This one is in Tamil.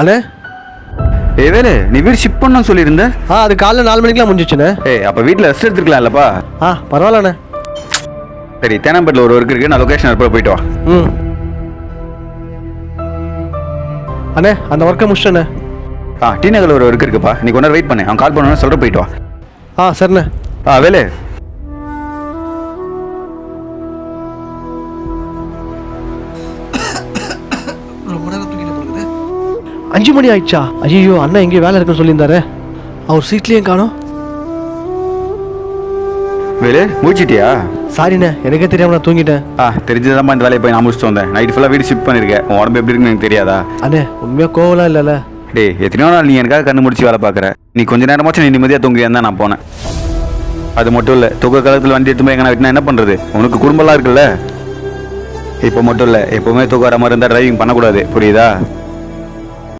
அண்ணே ஏ வேலு நீ வீடு ஷிஃப்ட் பண்ணணும்னு சொல்லியிருந்த. ஆ அது காலைல நாலு மணிக்கெலாம் முடிஞ்சிச்சுண்ணே. ஏய் அப்போ வீட்டில் ரெஸ்ட் எடுத்துக்கலாம்லப்பா ஆ பரவாயில்லண்ணே. சரி தேனாம்பேட்டில் ஒரு ஒர்க் இருக்கு. நான் லொக்கேஷன் இருப்ப போயிட்டு வா. ம். அண்ணே அந்த ஒர்க்கை முடிச்சிட்டண்ணே. ஆ டி நகரில் ஒரு ஒர்க் இருக்குப்பா. நீ கொண்டு வெயிட் பண்ணு. அவன் கால் பண்ணணும்னு சொல்கிற போயிட்டு வா. ஆ சரிண்ணே. ஆ வேலு. அஞ்சு மணி ஆயிடுச்சா? ஐயோ அண்ணன் எங்கேயும் வேலை இருக்குன்னு சொல்லியிருந்தாரு. அவர் சீட்லேயும் காணோம். வேலு முடிச்சிட்டியா சாரிண்ணே எனக்கே தெரியாம நான் தூங்கிட்டேன். ஆ தெரிஞ்சதாம்மா இந்த வேலையை போய் நான் முடிச்சுட்டு வந்தேன். நைட் ஃபுல்லாக வீடு ஷிஃப்ட் பண்ணியிருக்கேன். உன் உடம்பு எப்படி இருக்குன்னு எனக்கு தெரியாதா? அண்ணே உண்மையாக கோவலாம் இல்லைல்ல. டேய் எத்தனையோ நாள் நீ எனக்காக கண்ணு முடிச்சு வேலை பார்க்குற. நீ கொஞ்ச நேரமாச்சும் நீ நிம்மதியாக தூங்குறியான்னு தான் நான் போனேன். அது மட்டும் இல்லை தூக்க காலத்தில் வண்டி எடுத்து போய் எங்கே விட்டுனா என்ன பண்ணுறது உனக்கு குடும்பம்லாம் இருக்குல்ல? இப்போ மட்டும் இல்லை எப்போவுமே தூக்கம் வர மாதிரி இருந்தால் டிரைவிங் பண்ணக்கூடாது. புரியுதா?